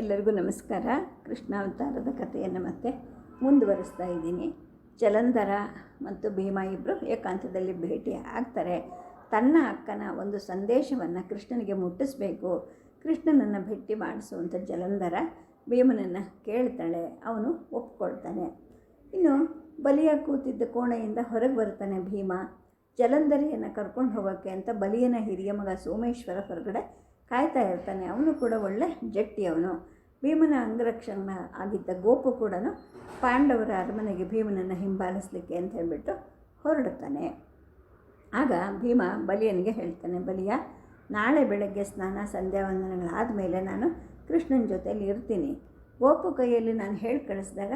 ಎಲ್ಲರಿಗೂ ನಮಸ್ಕಾರ. ಕೃಷ್ಣಾವತಾರದ ಕಥೆಯನ್ನು ಮತ್ತೆ ಮುಂದುವರಿಸ್ತಾ ಇದ್ದೀನಿ. ಜಲಂಧರ ಮತ್ತು ಭೀಮ ಇಬ್ಬರು ಏಕಾಂತದಲ್ಲಿ ಭೇಟಿ ಆಗ್ತಾರೆ. ತನ್ನ ಅಕ್ಕನ ಒಂದು ಸಂದೇಶವನ್ನು ಕೃಷ್ಣನಿಗೆ ಮುಟ್ಟಿಸಬೇಕು. ಕೃಷ್ಣನನ್ನು ಭೇಟಿ ಮಾಡಿಸುವಂಥ ಜಲಂಧರ ಭೀಮನನ್ನು ಕೇಳ್ತಾಳೆ. ಅವನು ಒಪ್ಕೊಳ್ತಾನೆ. ಇನ್ನು ಬಲಿಯ ಕೂತಿದ್ದ ಕೋಣೆಯಿಂದ ಹೊರಗೆ ಬರ್ತಾನೆ ಭೀಮ. ಜಲಂಧರಿಯನ್ನು ಕರ್ಕೊಂಡು ಹೋಗೋಕ್ಕೆ ಅಂತ ಬಲಿಯನ ಹಿರಿಯ ಮಗ ಸೋಮೇಶ್ವರ ಹೊರಗಡೆ ಕಾಯ್ತಾ ಇರ್ತಾನೆ. ಅವನು ಕೂಡ ಒಳ್ಳೆ ಜಟ್ಟಿ ಅವನು ಭೀಮನ ಅಂಗರಕ್ಷಣ ಆಗಿದ್ದ ಗೋಪು ಕೂಡ ಪಾಂಡವರ ಅರಮನೆಗೆ ಭೀಮನನ್ನು ಹಿಂಬಾಲಿಸಲಿಕ್ಕೆ ಅಂತ ಹೇಳಿಬಿಟ್ಟು ಹೊರಡುತ್ತಾನೆ. ಆಗ ಭೀಮ ಬಲಿಯನಿಗೆ ಹೇಳ್ತಾನೆ, ಬಲಿಯ, ನಾಳೆ ಬೆಳಗ್ಗೆ ಸ್ನಾನ ಸಂಧ್ಯಾವಂದನಗಳಾದ ಮೇಲೆ ನಾನು ಕೃಷ್ಣನ ಜೊತೆಯಲ್ಲಿ ಇರ್ತೀನಿ. ಗೋಪು ಕೈಯಲ್ಲಿ ನಾನು ಹೇಳಿ ಕಳಿಸಿದಾಗ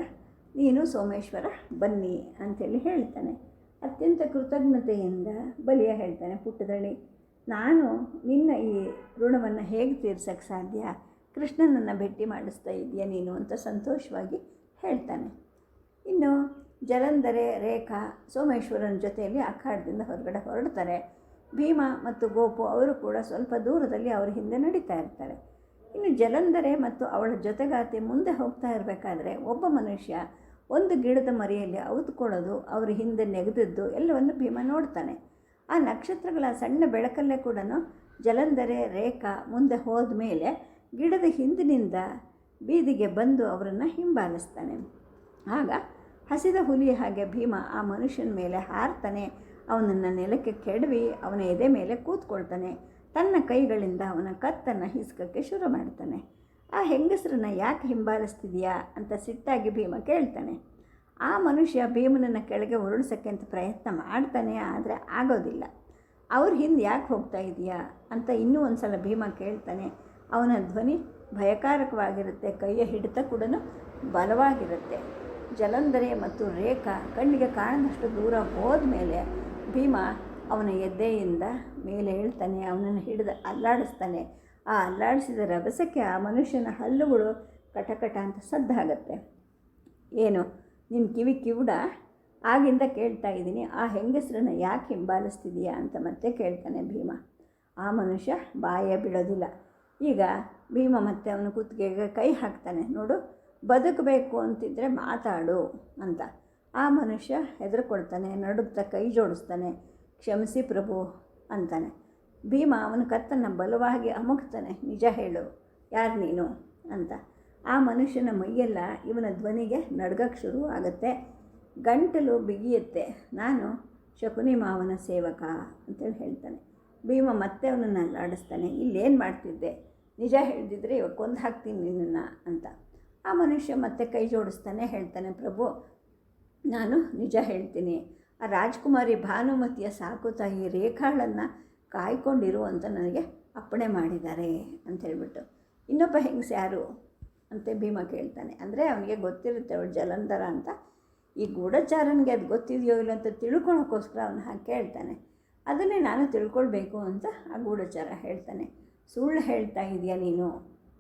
ನೀನು ಸೋಮೇಶ್ವರ ಬನ್ನಿ ಅಂಥೇಳಿ ಹೇಳ್ತಾನೆ. ಅತ್ಯಂತ ಕೃತಜ್ಞತೆಯಿಂದ ಬಲಿಯ ಹೇಳ್ತಾನೆ ಪುಟ್ಟದಳ್ಳಿ. ನಾನು ನಿನ್ನ ಈ ಋಣವನ್ನು ಹೇಗೆ ತೀರ್ಸೋಕ್ಕೆ ಸಾಧ್ಯ? ಕೃಷ್ಣನನ್ನು ಭೇಟಿ ಮಾಡಿಸ್ತಾ ಇದೆಯಾ ನೀನು ಅಂತ ಸಂತೋಷವಾಗಿ ಹೇಳ್ತಾನೆ. ಇನ್ನು ಜಲಂಧರೆ, ರೇಖಾ, ಸೋಮೇಶ್ವರನ ಜೊತೆಯಲ್ಲಿ ಅಖಾಡದಿಂದ ಹೊರಗಡೆ ಹೊರಡ್ತಾರೆ. ಭೀಮ ಮತ್ತು ಗೋಪು ಅವರು ಕೂಡ ಸ್ವಲ್ಪ ದೂರದಲ್ಲಿ ಅವರ ಹಿಂದೆ ನಡೀತಾ ಇರ್ತಾರೆ. ಇನ್ನು ಜಲಂಧರೆ ಮತ್ತು ಅವಳ ಜೊತೆಗಾತಿ ಮುಂದೆ ಹೋಗ್ತಾ ಇರಬೇಕಾದ್ರೆ ಒಬ್ಬ ಮನುಷ್ಯ ಒಂದು ಗಿಡದ ಮರಿಯಲ್ಲಿ ಅವುತ್ಕೊಳ್ಳೋದು ಅವರ ಹಿಂದೆ ನೆಗೆದಿದ್ದು ಎಲ್ಲವನ್ನು ಭೀಮ ನೋಡ್ತಾನೆ. ಆ ನಕ್ಷತ್ರಗಳ ಸಣ್ಣ ಬೆಳಕಲ್ಲೇ ಕೂಡ ಜಲಂಧರೆ, ರೇಖಾ ಮುಂದೆ ಹೋದ ಮೇಲೆ ಗಿಡದ ಹಿಂದಿನಿಂದ ಬೀದಿಗೆ ಬಂದು ಅವರನ್ನು ಹಿಂಬಾಲಿಸ್ತಾನೆ. ಆಗ ಹಸಿದ ಹುಲಿ ಹಾಗೆ ಭೀಮ ಆ ಮನುಷ್ಯನ ಮೇಲೆ ಹಾರ್ತಾನೆ. ಅವನನ್ನು ನೆಲಕ್ಕೆ ಕೆಡವಿ ಅವನ ಎದೆ ಮೇಲೆ ಕೂತ್ಕೊಳ್ತಾನೆ. ತನ್ನ ಕೈಗಳಿಂದ ಅವನ ಕತ್ತನ್ನು ಹಿಸ್ಕಕ್ಕೆ ಶುರು ಮಾಡ್ತಾನೆ. ಆ ಹೆಂಗಸರನ್ನ ಯಾಕೆ ಹಿಂಬಾಲಿಸ್ತಿದೆಯಾ ಅಂತ ಸಿಟ್ಟಾಗಿ ಭೀಮ ಕೇಳ್ತಾನೆ. ಆ ಮನುಷ್ಯ ಭೀಮನನ್ನು ಕೆಳಗೆ ಉರುಳಿಸೋಕ್ಕೆ ಅಂತ ಪ್ರಯತ್ನ ಮಾಡ್ತಾನೆ, ಆದರೆ ಆಗೋದಿಲ್ಲ. ಅವ್ರ ಹಿಂದೆ ಯಾಕೆ ಹೋಗ್ತಾ ಇದೆಯಾ ಅಂತ ಇನ್ನೂ ಒಂದು ಸಲ ಭೀಮ ಕೇಳ್ತಾನೆ, ಅವನ ಧ್ವನಿ ಭಯಕಾರಕವಾಗಿರುತ್ತೆ, ಕೈಯ ಹಿಡಿತ ಕೂಡ ಬಲವಾಗಿರುತ್ತೆ. ಜಲಂಧರೆ ಮತ್ತು ರೇಖಾ ಕಣ್ಣಿಗೆ ಕಾಣದಷ್ಟು ದೂರ ಹೋದ ಮೇಲೆ ಭೀಮ ಅವನ ಎದ್ದೆಯಿಂದ ಮೇಲೆ ಹೇಳ್ತಾನೆ, ಅವನನ್ನು ಹಿಡಿದು ಅಲ್ಲಾಡಿಸ್ತಾನೆ. ಆ ಅಲ್ಲಾಡಿಸಿದ ರಭಸಕ್ಕೆ ಆ ಮನುಷ್ಯನ ಹಲ್ಲುಗಳು ಕಟಕಟ ಅಂತ ಸದ್ದಾಗತ್ತೆ. ಏನು? ನಿನ್ನ ಕಿವಿ ಕಿವುಡ? ಆಗಿಂದ ಕೇಳ್ತಾ ಇದ್ದೀನಿ. ಆ ಹೆಂಗಸರನ್ನು ಯಾಕೆ ಹಿಂಬಾಲಿಸ್ತಿದೀಯಾ ಅಂತ ಮತ್ತೆ ಕೇಳ್ತಾನೆ ಭೀಮ. ಆ ಮನುಷ್ಯ ಬಾಯ ಬಿಡೋದಿಲ್ಲ. ಈಗ ಭೀಮ ಮತ್ತೆ ಅವನು ಕುತ್ತಿಗೆಗೆ ಕೈ ಹಾಕ್ತಾನೆ. ನೋಡು, ಬದುಕಬೇಕು ಅಂತಿದ್ದರೆ ಮಾತಾಡು ಅಂತ. ಆ ಮನುಷ್ಯ ಹೆದರ್ಕೊಳ್ತಾನೆ, ನಡುಗ್ತಾ ಕೈ ಜೋಡಿಸ್ತಾನೆ. ಕ್ಷಮಿಸಿ ಪ್ರಭು ಅಂತಾನೆ. ಭೀಮ ಅವನ ಕತ್ತನ್ನು ಬಲವಾಗಿ ಅಮುಕ್ತಾನೆ ನಿಜ ಹೇಳು, ಯಾರು ನೀನು ಅಂತ. ಆ ಮನುಷ್ಯನ ಮೈಯೆಲ್ಲ ಇವನ ಧ್ವನಿಗೆ ನಡ್ಗಕ್ಕೆ ಶುರು ಆಗುತ್ತೆ. ಗಂಟಲು ಬಿಗಿಯುತ್ತೆ. ನಾನು ಶಕುನಿ ಮಾವನ ಸೇವಕ ಅಂತೇಳಿ ಹೇಳ್ತಾನೆ. ಭೀಮ ಮತ್ತೆ ಅವನನ್ನು ಅಲ್ಲಾಡಿಸ್ತಾನೆ. ಇಲ್ಲೇನು ಮಾಡ್ತಿದ್ದೆ? ನಿಜ ಹೇಳ್ದಿದ್ರೆ ಇವಾಗ ಕೊಂದು ಹಾಕ್ತೀನಿ ನಿನ್ನನ್ನು ಅಂತ. ಆ ಮನುಷ್ಯ ಮತ್ತೆ ಕೈ ಜೋಡಿಸ್ತಾನೆ ಹೇಳ್ತಾನೆ, ಪ್ರಭು, ನಾನು ನಿಜ ಹೇಳ್ತೀನಿ. ಆ ರಾಜ್ಕುಮಾರಿ ಭಾನುಮತಿಯ ಸಾಕು ತಾಯಿ ರೇಖಾಳನ್ನು ಕಾಯ್ಕೊಂಡಿರು ಅಂತ ನನಗೆ ಅಪ್ಪಣೆ ಮಾಡಿದ್ದಾರೆ ಅಂತ ಹೇಳ್ಬಿಟ್ಟು. ಇನ್ನೊಬ್ಬ ಹೆಂಗಸ ಯಾರು? ಅಂತ ಭೀಮ ಕೇಳ್ತಾನೆ. ಅಂದರೆ ಅವನಿಗೆ ಗೊತ್ತಿರುತ್ತೆ ಅವಳು ಜಲಂಧರ ಅಂತ. ಈ ಗೂಢಚಾರನಿಗೆ ಅದು ಗೊತ್ತಿದೆಯೋ ಇಲ್ಲ ಅಂತ ತಿಳ್ಕೊಳ್ಳೋಕ್ಕೋಸ್ಕರ ಅವನು ಹಾಗೆ ಕೇಳ್ತಾನೆ. ಅದನ್ನೇ ನಾನು ತಿಳ್ಕೊಳ್ಬೇಕು ಅಂತ ಆ ಗೂಢಚಾರ ಹೇಳ್ತಾನೆ. ಸುಳ್ಳು ಹೇಳ್ತಾ ಇದೆಯಾ ನೀನು?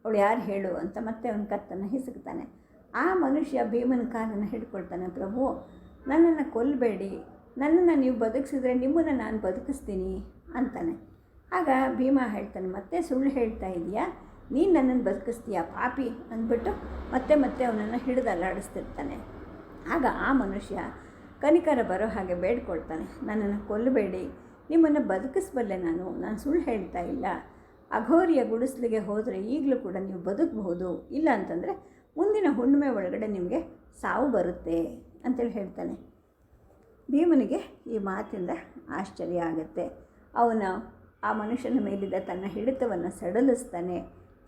ಅವಳು ಯಾರು ಹೇಳು ಅಂತ ಮತ್ತೆ ಅವನ ಕತ್ತನ್ನು ಹಿಸುಕ್ತಾನೆ. ಆ ಮನುಷ್ಯ ಭೀಮನ ಕಾಲನ್ನು ಹಿಡ್ಕೊಳ್ತಾನೆ, ಪ್ರಭು, ನನ್ನನ್ನು ಕೊಲ್ಲಬೇಡಿ ನನ್ನನ್ನು ನೀವು ಬದುಕಿಸಿದ್ರೆ ನಿಮ್ಮನ್ನು ನಾನು ಬದುಕಿಸ್ತೀನಿ ಅಂತಾನೆ. ಆಗ ಭೀಮ ಹೇಳ್ತಾನೆ, ಮತ್ತೆ ಸುಳ್ಳು ಹೇಳ್ತಾ ಇದೆಯಾ? ನೀನು ನನ್ನನ್ನು ಬದುಕಿಸ್ತೀಯ ಪಾಪಿ ಅಂದ್ಬಿಟ್ಟು ಮತ್ತೆ ಮತ್ತೆ ಅವನನ್ನು ಹಿಡಿದು ಅಲ್ಲಾಡಿಸ್ತಿರ್ತಾನೆ ಆಗ ಆ ಮನುಷ್ಯ ಕನಿಕರ ಬರೋ ಹಾಗೆ ಬೇಡ್ಕೊಳ್ತಾನೆ. ನನ್ನನ್ನು ಕೊಲ್ಲಬೇಡಿ, ನಿಮ್ಮನ್ನು ಬದುಕಿಸ್ಬಲ್ಲೆ ನಾನು ನಾನು ಸುಳ್ಳು ಹೇಳ್ತಾ ಇಲ್ಲ. ಅಘೋರಿಯ ಗುಡಿಸ್ಲಿಗೆ ಹೋದರೆ ಈಗಲೂ ಕೂಡ ನೀವು ಬದುಕಬಹುದು. ಇಲ್ಲ ಅಂತಂದರೆ ಮುಂದಿನ ಹುಣ್ಣಿಮೆ ಒಳಗಡೆ ನಿಮಗೆ ಸಾವು ಬರುತ್ತೆ ಅಂತೇಳಿ ಹೇಳ್ತಾನೆ. ಭೀಮನಿಗೆ ಈ ಮಾತಿಂದ ಆಶ್ಚರ್ಯ ಆಗುತ್ತೆ. ಅವನ, ಆ ಮನುಷ್ಯನ ಮೇಲಿದ್ದ ತನ್ನ ಹಿಡಿತವನ್ನು ಸಡಲಿಸ್ತಾನೆ.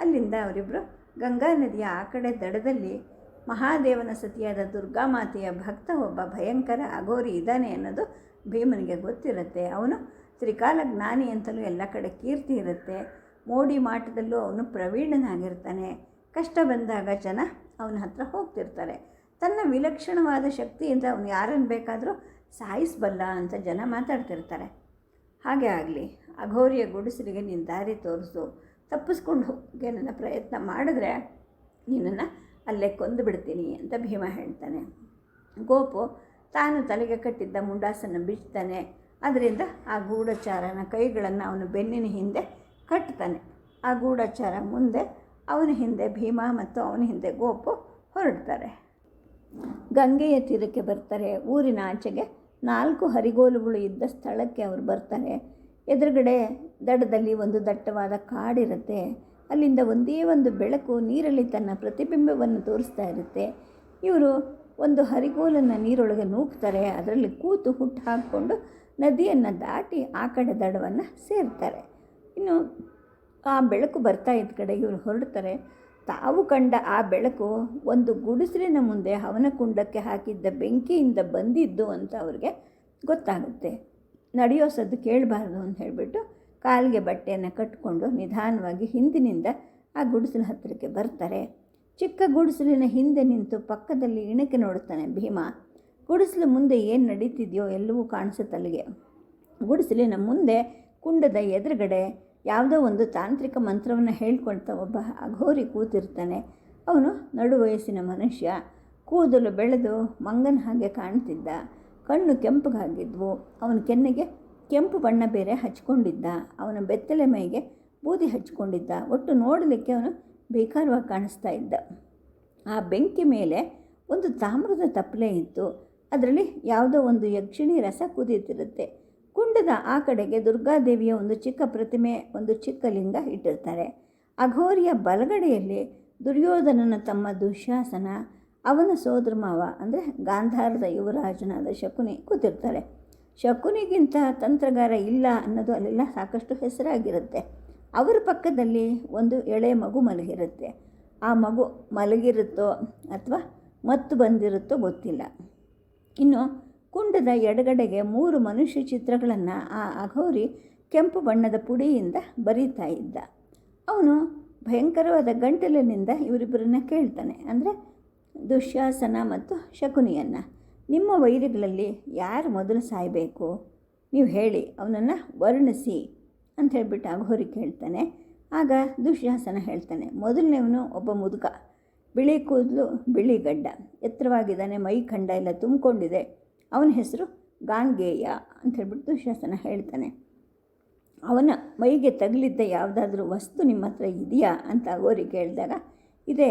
ಅಲ್ಲಿಂದ ಅವರಿಬ್ಬರು ಗಂಗಾ ನದಿಯ ಆ ಕಡೆ ದಡದಲ್ಲಿ ಮಹಾದೇವನ ಸತಿಯಾದ ದುರ್ಗಾಮಾತೆಯ ಭಕ್ತ ಒಬ್ಬ ಭಯಂಕರ ಅಘೋರಿ ಇದ್ದಾನೆ ಅನ್ನೋದು ಭೀಮನಿಗೆ ಗೊತ್ತಿರುತ್ತೆ. ಅವನು ತ್ರಿಕಾಲ ಜ್ಞಾನಿ ಅಂತಲೂ ಎಲ್ಲ ಕಡೆ ಕೀರ್ತಿ ಇರುತ್ತೆ. ಮೋಡಿ ಮಾಟದಲ್ಲೂ ಅವನು ಪ್ರವೀಣನಾಗಿರ್ತಾನೆ. ಕಷ್ಟ ಬಂದಾಗ ಜನ ಅವನ ಹತ್ರ ಹೋಗ್ತಿರ್ತಾರೆ. ತನ್ನ ವಿಲಕ್ಷಣವಾದ ಶಕ್ತಿಯಿಂದ ಅವನು ಯಾರನ್ನು ಬೇಕಾದರೂ ಸಾಯಿಸಬಲ್ಲ ಅಂತ ಜನ ಮಾತಾಡ್ತಿರ್ತಾರೆ. ಹಾಗೆ ಆಗಲಿ, ಅಘೋರಿಯ ಗುಡಿಸಲಿಗೆ ನೀನು ದಾರಿ ತೋರಿಸು. ತಪ್ಪಿಸ್ಕೊಂಡು ಹೋಗೋಕ್ಕೆ ನನ್ನ ಪ್ರಯತ್ನ ಮಾಡಿದ್ರೆ ನಿನ್ನನ್ನು ಅಲ್ಲೇ ಕೊಂದು ಬಿಡ್ತೀನಿ ಅಂತ ಭೀಮ ಹೇಳ್ತಾನೆ. ಗೋಪು ತಾನು ತಲೆಗೆ ಕಟ್ಟಿದ್ದ ಮುಂಡಾಸನ್ನು ಬಿಡ್ತಾನೆ ಅದರಿಂದ ಆ ಗೂಢಚಾರನ ಕೈಗಳನ್ನು ಅವನು ಬೆನ್ನಿನ ಹಿಂದೆ ಕಟ್ತಾನೆ. ಆ ಗೂಢಚಾರ ಮುಂದೆ ಅವನ ಹಿಂದೆ ಭೀಮ ಮತ್ತು ಅವನ ಹಿಂದೆ ಗೋಪು ಹೊರಡ್ತಾರೆ. ಗಂಗೆಯ ತೀರಕ್ಕೆ ಬರ್ತಾರೆ. ಊರಿನ ಆಚೆಗೆ ನಾಲ್ಕು ಹರಿಗೋಲುಗಳು ಇದ್ದ ಸ್ಥಳಕ್ಕೆ ಅವರು ಬರ್ತಾರೆ. ಎದುರುಗಡೆ ದಡದಲ್ಲಿ ಒಂದು ದಟ್ಟವಾದ ಕಾಡಿರುತ್ತೆ. ಅಲ್ಲಿಂದ ಒಂದೇ ಒಂದು ಬೆಳಕು ನೀರಲ್ಲಿ ತನ್ನ ಪ್ರತಿಬಿಂಬವನ್ನು ತೋರಿಸ್ತಾ ಇರುತ್ತೆ. ಇವರು ಒಂದು ಹರಿಗೋಲನ್ನು ನೀರೊಳಗೆ ನೂಕ್ತಾರೆ. ಅದರಲ್ಲಿ ಕೂತು ಹುಟ್ಟು ಹಾಕ್ಕೊಂಡು ನದಿಯನ್ನು ದಾಟಿ ಆ ಕಡೆ ದಡವನ್ನು ಸೇರ್ತಾರೆ. ಇನ್ನು ಆ ಬೆಳಕು ಬರ್ತಾ ಇದ್ದ ಕಡೆ ಇವರು ಹೊರಡ್ತಾರೆ. ತಾವು ಕಂಡ ಆ ಬೆಳಕು ಒಂದು ಗುಡಿಸಲಿನ ಮುಂದೆ ಹವನ ಕುಂಡಕ್ಕೆ ಹಾಕಿದ್ದ ಬೆಂಕಿಯಿಂದ ಬಂದಿದ್ದು ಅಂತ ಅವ್ರಿಗೆ ಗೊತ್ತಾಗುತ್ತೆ. ನಡೆಯೋ ಸದ್ದು ಕೇಳಬಾರ್ದು ಅಂತ ಹೇಳಿಬಿಟ್ಟು ಕಾಲಿಗೆ ಬಟ್ಟೆಯನ್ನು ಕಟ್ಟಿಕೊಂಡು ನಿಧಾನವಾಗಿ ಹಿಂದಿನಿಂದ ಆ ಗುಡಿಸಲ ಹತ್ತಿರಕ್ಕೆ ಬರ್ತಾರೆ. ಚಿಕ್ಕ ಗುಡಿಸಲಿನ ಹಿಂದೆ ನಿಂತು ಪಕ್ಕದಲ್ಲಿ ಇಣಕೆ ನೋಡುತ್ತಾನೆ ಭೀಮ. ಗುಡಿಸಲು ಮುಂದೆ ಏನು ನಡೀತಿದೆಯೋ ಎಲ್ಲವೂ ಕಾಣಿಸುತ್ತಲ್ಲಿಗೆ. ಗುಡಿಸಲಿನ ಮುಂದೆ ಕುಂಡದ ಎದುರುಗಡೆ ಯಾವುದೋ ಒಂದು ತಾಂತ್ರಿಕ ಮಂತ್ರವನ್ನು ಹೇಳ್ಕೊಳ್ತಾ ಒಬ್ಬ ಅಘೋರಿ ಕೂತಿರ್ತಾನೆ. ಅವನು ನಡುವಯಸ್ಸಿನ ಮನುಷ್ಯ. ಕೂದಲು ಬೆಳೆದು ಮಂಗನ ಹಾಗೆ ಕಾಣ್ತಿದ್ದ. ಕಣ್ಣು ಕೆಂಪಗಾಗಿದ್ವು. ಅವನ ಕೆನ್ನೆಗೆ ಕೆಂಪು ಬಣ್ಣ ಬೇರೆ ಹಚ್ಕೊಂಡಿದ್ದ. ಅವನ ಬೆತ್ತಲೆ ಮೈಗೆ ಬೂದಿ ಹಚ್ಕೊಂಡಿದ್ದ. ಒಟ್ಟು ನೋಡಲಿಕ್ಕೆ ಅವನು ಬೇಕಾರವಾಗಿ ಕಾಣಿಸ್ತಾ ಇದ್ದ. ಆ ಬೆಂಕಿ ಮೇಲೆ ಒಂದು ತಾಮ್ರದ ತಪ್ಪಲೆ ಇತ್ತು. ಅದರಲ್ಲಿ ಯಾವುದೋ ಒಂದು ಯಕ್ಷಿಣಿ ರಸ ಕುದೀತಿರುತ್ತೆ ಕುಂಡದ ಆ ಕಡೆಗೆ ದುರ್ಗಾದೇವಿಯ ಒಂದು ಚಿಕ್ಕ ಪ್ರತಿಮೆ, ಒಂದು ಚಿಕ್ಕ ಲಿಂಗ ಇಟ್ಟಿರ್ತಾರೆ. ಅಘೋರಿಯ ಬಲಗಡೆಯಲ್ಲಿ ದುರ್ಯೋಧನನ ತಮ್ಮ ದುಶ್ಯಾಸನ ಅವನ ಸೋದರ ಮಾವ, ಅಂದರೆ ಗಾಂಧಾರದ ಯುವರಾಜನಾದ ಶಕುನಿ ಕೂತಿರ್ತಾರೆ ಶಕುನಿಗಿಂತ ತಂತ್ರಗಾರ ಇಲ್ಲ ಅನ್ನೋದು ಅಲ್ಲೆಲ್ಲ ಸಾಕಷ್ಟು ಹೆಸರಾಗಿರುತ್ತೆ. ಅವರ ಪಕ್ಕದಲ್ಲಿ ಒಂದು ಎಳೆ ಮಗು ಮಲಗಿರುತ್ತೆ. ಆ ಮಗು ಮಲಗಿರುತ್ತೋ ಅಥವಾ ಮತ್ತು ಬಂದಿರುತ್ತೋ ಗೊತ್ತಿಲ್ಲ. ಇನ್ನು ಕುಂಡದ ಎಡಗಡೆಗೆ ಮೂರು ಮನುಷ್ಯ ಚಿತ್ರಗಳನ್ನು ಆ ಅಘೋರಿ ಕೆಂಪು ಬಣ್ಣದ ಪುಡಿಯಿಂದ ಬರೀತಾ ಇದ್ದ. ಅವನು ಭಯಂಕರವಾದ ಗಂಟಲಿನಿಂದ ಇವರಿಬ್ಬರನ್ನ ಕೇಳ್ತಾನೆ. ಅಂದರೆ ದುಶ್ಯಾಸನ ಮತ್ತು ಶಕುನಿಯನ್ನು. ನಿಮ್ಮ ವೈರಿಗಳಲ್ಲಿ ಯಾರು ಮೊದಲು ಸಾಯಬೇಕು? ನೀವು ಹೇಳಿ, ಅವನನ್ನು ವರ್ಣಿಸಿ ಅಂತ ಹೇಳ್ಬಿಟ್ಟು ಅಘೋರಿ ಕೇಳ್ತಾನೆ. ಆಗ ದುಶ್ಯಾಸನ ಹೇಳ್ತಾನೆ, ಮೊದಲನೇವನು ಒಬ್ಬ ಮುದುಕ, ಬಿಳಿ ಕೂದಲು, ಬಿಳಿ ಗಡ್ಡ, ಎತ್ತರವಾಗಿದ್ದಾನೆ, ಮೈ ಖಂಡ ಎಲ್ಲ ತುಂಬಿಕೊಂಡಿದೆ, ಅವನ ಹೆಸರು ಗಾಂಗೇಯ ಅಂತ ಹೇಳ್ಬಿಟ್ಟು ದುಶ್ಯಾಸನ ಹೇಳ್ತಾನೆ. ಅವನ ಮೈಗೆ ತಗಲಿದ್ದ ಯಾವುದಾದ್ರೂ ವಸ್ತು ನಿಮ್ಮ ಹತ್ರ ಇದೆಯಾ ಅಂತ ಅಗೋರಿ ಕೇಳಿದಾಗ, ಇದೆ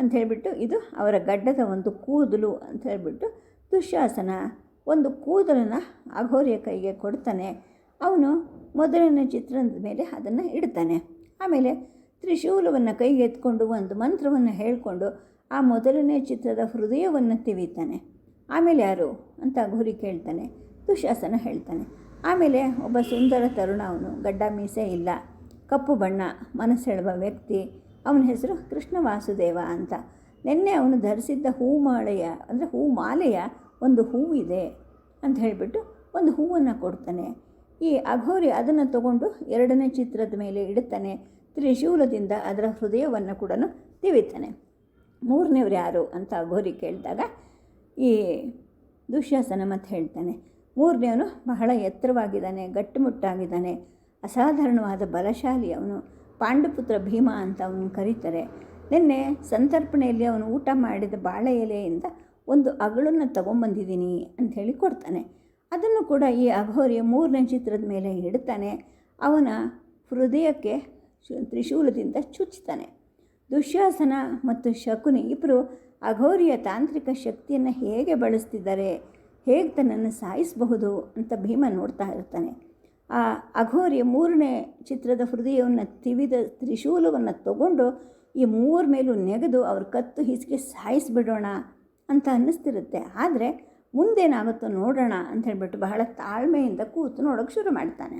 ಅಂತ ಹೇಳಿಬಿಟ್ಟು ಇದು ಅವರ ಗಡ್ಡದ ಒಂದು ಕೂದಲು ಅಂತ ಹೇಳಿಬಿಟ್ಟು ದುಶ್ಯಾಸನ ಒಂದು ಕೂದಲನ್ನು ಅಘೋರಿಯ ಕೈಗೆ ಕೊಡ್ತಾನೆ. ಅವನು ಮೊದಲನೇ ಚಿತ್ರದ ಮೇಲೆ ಅದನ್ನು ಇಡ್ತಾನೆ. ಆಮೇಲೆ ತ್ರಿಶೂಲವನ್ನು ಕೈಗೆ ಎತ್ಕೊಂಡು ಒಂದು ಮಂತ್ರವನ್ನು ಹೇಳಿಕೊಂಡು ಆ ಮೊದಲನೇ ಚಿತ್ರದ ಹೃದಯವನ್ನು ತಿವಿತಾನೆ. ಆಮೇಲೆ ಯಾರು ಅಂತ ಅಘೋರಿ ಕೇಳ್ತಾನೆ ದುಶಾಸನ ಹೇಳ್ತಾನೆ. ಆಮೇಲೆ ಒಬ್ಬ ಸುಂದರ ತರುಣ ಅವನು, ಗಡ್ಡ ಮೀಸೆ ಇಲ್ಲ, ಕಪ್ಪು ಬಣ್ಣ, ಮನಸ್ಸೆಳುವ ವ್ಯಕ್ತಿ ಅವನ ಹೆಸರು ಕೃಷ್ಣ ವಾಸುದೇವ ಅಂತ. ನಿನ್ನೆ ಅವನು ಧರಿಸಿದ್ದ ಹೂಮಾಳೆಯ ಅಂದರೆ ಹೂ ಮಾಲೆಯ ಒಂದು ಹೂವಿದೆ ಅಂತ ಹೇಳಿಬಿಟ್ಟು ಒಂದು ಹೂವನ್ನು ಕೊಡ್ತಾನೆ. ಈ ಅಘೋರಿ ಅದನ್ನು ತಗೊಂಡು ಎರಡನೇ ಚಿತ್ರದ ಮೇಲೆ ಇಡುತ್ತಾನೆ. ತ್ರಿಶೂಲದಿಂದ ಅದರ ಹೃದಯವನ್ನು ಕೂಡ ತಿವಿತಾನೆ. ಮೂರನೇವ್ರು ಯಾರು ಅಂತ ಅಘೋರಿ ಕೇಳಿದಾಗ ಈ ದುಶ್ಯಾಸನ ಮತ್ತು ಹೇಳ್ತಾನೆ. ಮೂರನೇವನು ಬಹಳ ಎತ್ತರವಾಗಿದ್ದಾನೆ, ಗಟ್ಟುಮುಟ್ಟಾಗಿದ್ದಾನೆ, ಅಸಾಧಾರಣವಾದ ಬಲಶಾಲಿ ಅವನು. ಪಾಂಡುಪುತ್ರ ಭೀಮ ಅಂತ ಅವನು ಕರೀತಾರೆ. ನಿನ್ನೆ ಸಂತರ್ಪಣೆಯಲ್ಲಿ ಅವನು ಊಟ ಮಾಡಿದ ಬಾಳೆ ಎಲೆಯಿಂದ ಒಂದು ಅಗಳನ್ನು ತಗೊಂಬಂದಿದ್ದೀನಿ ಅಂಥೇಳಿ ಕೊಡ್ತಾನೆ. ಅದನ್ನು ಕೂಡ ಈ ಅಘೋರಿಯ ಮೂರನೇ ಚಿತ್ರದ ಮೇಲೆ ಇಡ್ತಾನೆ. ಅವನ ಹೃದಯಕ್ಕೆ ತ್ರಿಶೂಲದಿಂದ ಚುಚ್ಚುತ್ತಾನೆ ದುಶ್ಯಾಸನ ಮತ್ತು ಶಕುನಿ ಇಬ್ಬರು ಅಘೋರಿಯ ತಾಂತ್ರಿಕ ಶಕ್ತಿಯನ್ನು ಹೇಗೆ ಬಳಸ್ತಿದ್ದಾರೆ, ಹೇಗೆ ತನ್ನನ್ನು ಸಾಯಿಸಬಹುದು ಅಂತ ಭೀಮ ನೋಡ್ತಾ ಇರ್ತಾನೆ. ಆ ಅಘೋರಿಯ ಮೂರನೇ ಚಿತ್ರದ ಹೃದಯವನ್ನು ತಿವಿದ ತ್ರಿಶೂಲವನ್ನು ತಗೊಂಡು ಈ ಮೂರ ಮೇಲೂ ನೆಗೆದು ಅವ್ರ ಕತ್ತು ಹಿಸಿಗೆ ಸಾಯಿಸಿಬಿಡೋಣ ಅಂತ ಅನ್ನಿಸ್ತಿರುತ್ತೆ. ಆದರೆ ಮುಂದೇನಾಗುತ್ತೋ ನೋಡೋಣ ಅಂತ ಹೇಳ್ಬಿಟ್ಟು ಬಹಳ ತಾಳ್ಮೆಯಿಂದ ಕೂತು ನೋಡೋಕ್ಕೆ ಶುರು ಮಾಡ್ತಾನೆ.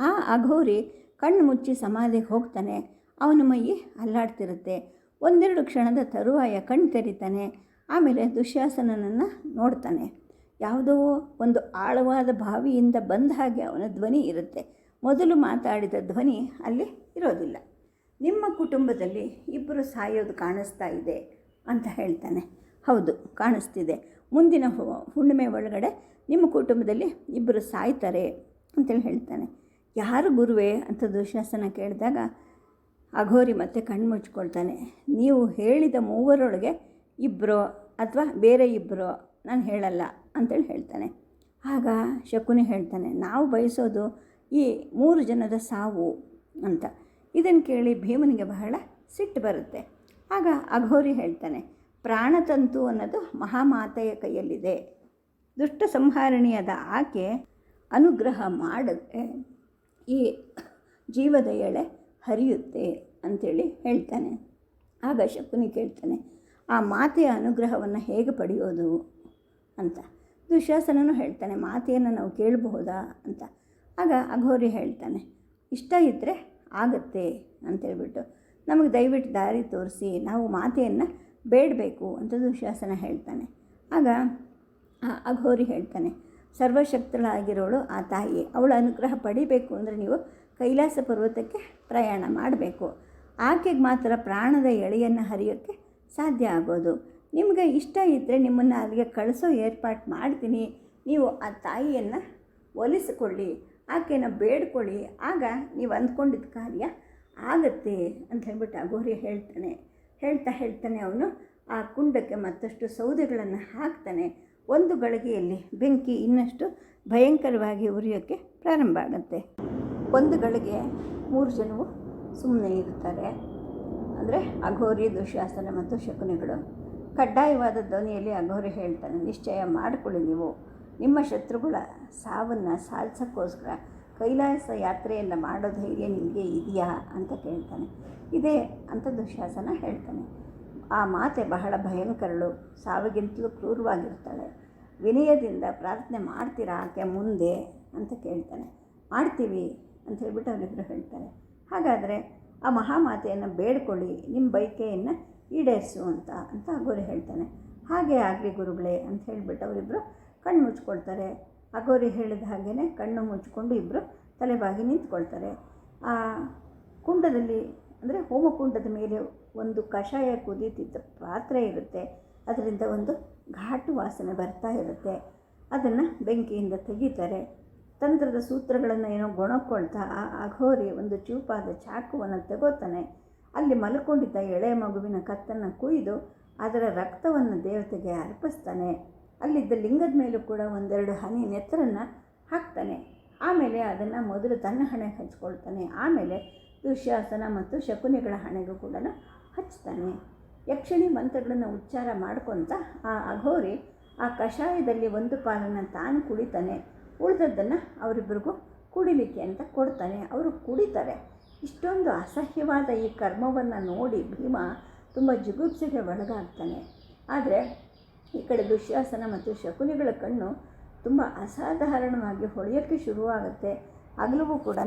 ಆ ಅಘೋರಿ ಕಣ್ಣು ಮುಚ್ಚಿ ಸಮಾಧಿಗೆ ಹೋಗ್ತಾನೆ. ಅವನ ಮೈ ಅಲ್ಲಾಡ್ತಿರುತ್ತೆ. ಒಂದೆರಡು ಕ್ಷಣದ ತರುವಾಯ ಕಣ್ಣು ತೆರಿತಾನೆ. ಆಮೇಲೆ ದುಶ್ಯಾಸನನನ್ನು ನೋಡ್ತಾನೆ. ಯಾವುದೋ ಒಂದು ಆಳವಾದ ಬಾವಿಯಿಂದ ಬಂದ ಹಾಗೆ ಅವನ ಧ್ವನಿ ಇರುತ್ತೆ. ಮೊದಲು ಮಾತಾಡಿದ ಧ್ವನಿ ಅಲ್ಲಿ ಇರೋದಿಲ್ಲ. ನಿಮ್ಮ ಕುಟುಂಬದಲ್ಲಿ ಇಬ್ಬರು ಸಾಯೋದು ಕಾಣಿಸ್ತಾ ಇದೆ ಅಂತ ಹೇಳ್ತಾನೆ. ಹೌದು, ಕಾಣಿಸ್ತಿದೆ. ಮುಂದಿನ ಹುಣ್ಣಿಮೆ ಒಳಗಡೆ ನಿಮ್ಮ ಕುಟುಂಬದಲ್ಲಿ ಇಬ್ಬರು ಸಾಯ್ತಾರೆ ಅಂತೇಳಿ ಹೇಳ್ತಾನೆ. ಯಾರು ಗುರುವೇ ಅಂತ ದುಶಾಸನ ಕೇಳಿದಾಗ ಅಘೋರಿ ಮತ್ತೆ ಕಣ್ಣು ಮುಚ್ಕೊಳ್ತಾನೆ. ನೀವು ಹೇಳಿದ ಮೂವರೊಳಗೆ ಇಬ್ಬರು ಅಥವಾ ಬೇರೆ ಇಬ್ಬರು ನಾನು ಹೇಳಲ್ಲ ಅಂತೇಳಿ ಹೇಳ್ತಾನೆ. ಆಗ ಶಕುನಿ ಹೇಳ್ತಾನೆ, ನಾವು ಬಯಸೋದು ಈ ಮೂರು ಜನದ ಸಾವು ಅಂತ. ಇದನ್ನು ಕೇಳಿ ಭೀಮನಿಗೆ ಬಹಳ ಸಿಟ್ಟು ಬರುತ್ತೆ. ಆಗ ಅಘೋರಿ ಹೇಳ್ತಾನೆ, ಪ್ರಾಣತಂತು ಅನ್ನೋದು ಮಹಾಮಾತೆಯ ಕೈಯಲ್ಲಿದೆ. ದುಷ್ಟ ಸಂಹಾರಣಿಯಾದ ಆಕೆ ಅನುಗ್ರಹ ಮಾಡಿದ್ರೆ ಈ ಜೀವದ ಎಳೆ ಹರಿಯುತ್ತೆ ಅಂಥೇಳಿ ಹೇಳ್ತಾನೆ. ಆಗ ಶಕುನಿ ಕೇಳ್ತಾನೆ, ಆ ಮಾತೆಯ ಅನುಗ್ರಹವನ್ನು ಹೇಗೆ ಪಡೆಯೋದು? ಅಂತ. ದುಶಾಸನನು ಹೇಳ್ತಾನೆ ಮಾತೆಯನ್ನು ನಾವು ಕೇಳಬಹುದಾ ಅಂತ. ಆಗ ಅಘೋರಿ ಹೇಳ್ತಾನೆ, ಇಷ್ಟ ಇದ್ದರೆ ಆಗತ್ತೆ ಅಂತೇಳ್ಬಿಟ್ಟು, ನಮಗೆ ದಯವಿಟ್ಟು ದಾರಿ ತೋರಿಸಿ, ನಾವು ಮಾತೆಯನ್ನು ಬೇಡಬೇಕು ಅಂತ ದುಶಾಸನ ಹೇಳ್ತಾನೆ. ಆಗ ಅಘೋರಿ ಹೇಳ್ತಾನೆ, ಸರ್ವಶಕ್ತಳಾಗಿರೋಳು ಆ ತಾಯಿ ಅವಳ ಅನುಗ್ರಹ ಪಡಿಬೇಕು ಅಂದರೆ ನೀವು ಕೈಲಾಸ ಪರ್ವತಕ್ಕೆ ಪ್ರಯಾಣ ಮಾಡಬೇಕು. ಆಕೆಗೆ ಮಾತ್ರ ಪ್ರಾಣದ ಎಳೆಯನ್ನು ಹರಿಯೋಕ್ಕೆ ಸಾಧ್ಯ ಆಗೋದು. ನಿಮಗೆ ಇಷ್ಟ ಇದ್ದರೆ ನಿಮ್ಮನ್ನು ಅಲ್ಲಿಗೆ ಕಳಿಸೋ ಏರ್ಪಾಟ್ ಮಾಡ್ತೀನಿ. ನೀವು ಆ ತಾಯಿಯನ್ನು ಒಲಿಸಿಕೊಳ್ಳಿ, ಆಕೆನ ಬೇಡ್ಕೊಳ್ಳಿ. ಆಗ ನೀವು ಅಂದ್ಕೊಂಡಿದ್ದ ಕಾರ್ಯ ಆಗತ್ತೆ ಅಂತ ಹೇಳ್ಬಿಟ್ಟು ಅಘೋರಿ ಹೇಳ್ತಾನೆ. ಹೇಳ್ತಾ ಹೇಳ್ತಾನೆ ಅವನು. ಆ ಕುಂಡಕ್ಕೆ ಮತ್ತಷ್ಟು ಸೌದೆಗಳನ್ನು ಹಾಕ್ತಾನೆ. ಒಂದು ಗಳಿಗೆಯಲ್ಲಿ ಬೆಂಕಿ ಇನ್ನಷ್ಟು ಭಯಂಕರವಾಗಿ ಉರಿಯೋಕ್ಕೆ ಪ್ರಾರಂಭ ಆಗುತ್ತೆ. ಒಂದು ಗಳಿಗೆ ಮೂರು ಜನವು ಸುಮ್ಮನೆ ಇರ್ತಾರೆ. ಅಂದರೆ ಅಘೋರಿ, ದುಶ್ಯಾಸನ ಮತ್ತು ಶಕುನಿಗಳು. ಕಡ್ಡಾಯವಾದ ಧ್ವನಿಯಲ್ಲಿ ಅಘೋರಿ ಹೇಳ್ತಾನೆ, ನಿಶ್ಚಯ ಮಾಡಿಕೊಳ್ಳಿ ನೀವು. ನಿಮ್ಮ ಶತ್ರುಗಳ ಸಾವನ್ನು ಸಾಧಿಸೋಕ್ಕೋಸ್ಕರ ಕೈಲಾಸ ಯಾತ್ರೆಯನ್ನು ಮಾಡೋ ಧೈರ್ಯ ನಿಮಗೆ ಇದೆಯಾ? ಅಂತ ಕೇಳ್ತಾನೆ. ಇದೆ ಅಂತ ದುಶ್ಯಾಸನ ಹೇಳ್ತಾನೆ. ಆ ಮಾತೆ ಬಹಳ ಭಯಂಕರಳು, ಸಾವಿಗಿಂತಲೂ ಕ್ರೂರವಾಗಿರ್ತಾಳೆ. ವಿನಯದಿಂದ ಪ್ರಾರ್ಥನೆ ಮಾಡ್ತೀರಾ ಆಕೆ ಮುಂದೆ? ಅಂತ ಕೇಳ್ತಾನೆ. ಮಾಡ್ತೀವಿ ಅಂತ ಹೇಳ್ಬಿಟ್ಟು ಅವರಿಬ್ಬರು ಹೇಳ್ತಾರೆ. ಹಾಗಾದರೆ ಆ ಮಹಾಮಾತೆಯನ್ನು ಬೇಡ್ಕೊಳ್ಳಿ ನಿಮ್ಮ ಬೈಕೆಯನ್ನು ಈಡೇರಿಸು ಅಂತ ಅಂತ ಅಗೋರಿ ಹೇಳ್ತಾನೆ. ಹಾಗೆ ಆಗಲಿ ಗುರುಗಳೇ ಅಂತ ಹೇಳಿಬಿಟ್ಟು ಅವರಿಬ್ಬರು ಕಣ್ಣು ಮುಚ್ಕೊಳ್ತಾರೆ. ಅಘೋರಿ ಹೇಳಿದ ಹಾಗೆಯೇ ಕಣ್ಣು ಮುಚ್ಕೊಂಡು ಇಬ್ಬರು ತಲೆಬಾಗಿ ನಿಂತ್ಕೊಳ್ತಾರೆ. ಆ ಕುಂಡದಲ್ಲಿ, ಅಂದರೆ ಹೋಮಕುಂಡದ ಮೇಲೆ ಒಂದು ಕಷಾಯ ಕುದೀತಿದ್ದ ಪಾತ್ರೆ ಇರುತ್ತೆ. ಅದರಿಂದ ಒಂದು ಘಾಟು ವಾಸನೆ ಬರ್ತಾ ಇರುತ್ತೆ. ಅದನ್ನು ಬೆಂಕಿಯಿಂದ ತೆಗಿತಾರೆ. ತಂತ್ರದ ಸೂತ್ರಗಳನ್ನು ಏನೋ ಗೊಣಕೊಳ್ತಾ ಆ ಅಘೋರಿ ಒಂದು ಚೂಪಾದ ಚಾಕುವನ್ನು ತಗೋತಾನೆ. ಅಲ್ಲಿ ಮಲ್ಕೊಂಡಿದ್ದ ಎಳೆ ಮಗುವಿನ ಕತ್ತನ್ನು ಕುಯ್ದು ಅದರ ರಕ್ತವನ್ನು ದೇವತೆಗೆ ಅರ್ಪಿಸ್ತಾನೆ. ಅಲ್ಲಿದ್ದ ಲಿಂಗದ ಮೇಲೂ ಕೂಡ ಒಂದೆರಡು ಹನಿ ನೆತ್ತರನ್ನು ಹಾಕ್ತಾನೆ. ಆಮೇಲೆ ಅದನ್ನು ಮೊದಲು ತನ್ನ ಹಣೆಗೆ ಹಚ್ಕೊಳ್ತಾನೆ. ಆಮೇಲೆ ದುಶ್ಯಾಸನ ಮತ್ತು ಶಕುನಿಗಳ ಹಣೆಗೂ ಕೂಡ ಹಚ್ತಾನೆ. ಯಕ್ಷಿಣಿ ಮಂತ್ರಗಳನ್ನು ಉಚ್ಚಾರ ಮಾಡ್ಕೊತ ಆ ಅಘೋರಿ ಆ ಕಷಾಯದಲ್ಲಿ ಒಂದು ಪಾಲನ್ನು ತಾನು ಕುಡಿತಾನೆ. ಉಳಿದದ್ದನ್ನು ಅವರಿಬ್ಬರಿಗೂ ಕುಡಿಲಿಕ್ಕೆ ಅಂತ ಕೊಡ್ತಾನೆ. ಅವರು ಕುಡಿತಾರೆ. ಇಷ್ಟೊಂದು ಅಸಹ್ಯವಾದ ಈ ಕರ್ಮವನ್ನು ನೋಡಿ ಭೀಮ ತುಂಬ ಜುಗುಪ್ಸೆಗೆ ಒಳಗಾಗ್ತಾನೆ. ಆದರೆ ಈ ಕಡೆ ದುಶ್ಯಾಸನ ಮತ್ತು ಶಕುನಿಗಳ ಕಣ್ಣು ತುಂಬ ಅಸಾಧಾರಣವಾಗಿ ಹೊಳೆಯೋಕ್ಕೆ ಶುರುವಾಗುತ್ತೆ. ಹಗಲುವು ಕೂಡ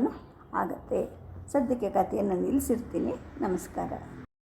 ಆಗುತ್ತೆ. ಸದ್ಯಕ್ಕೆ ಕಥೆಯನ್ನು ನಿಲ್ಲಿಸಿರ್ತೀನಿ ನಮಸ್ಕಾರ.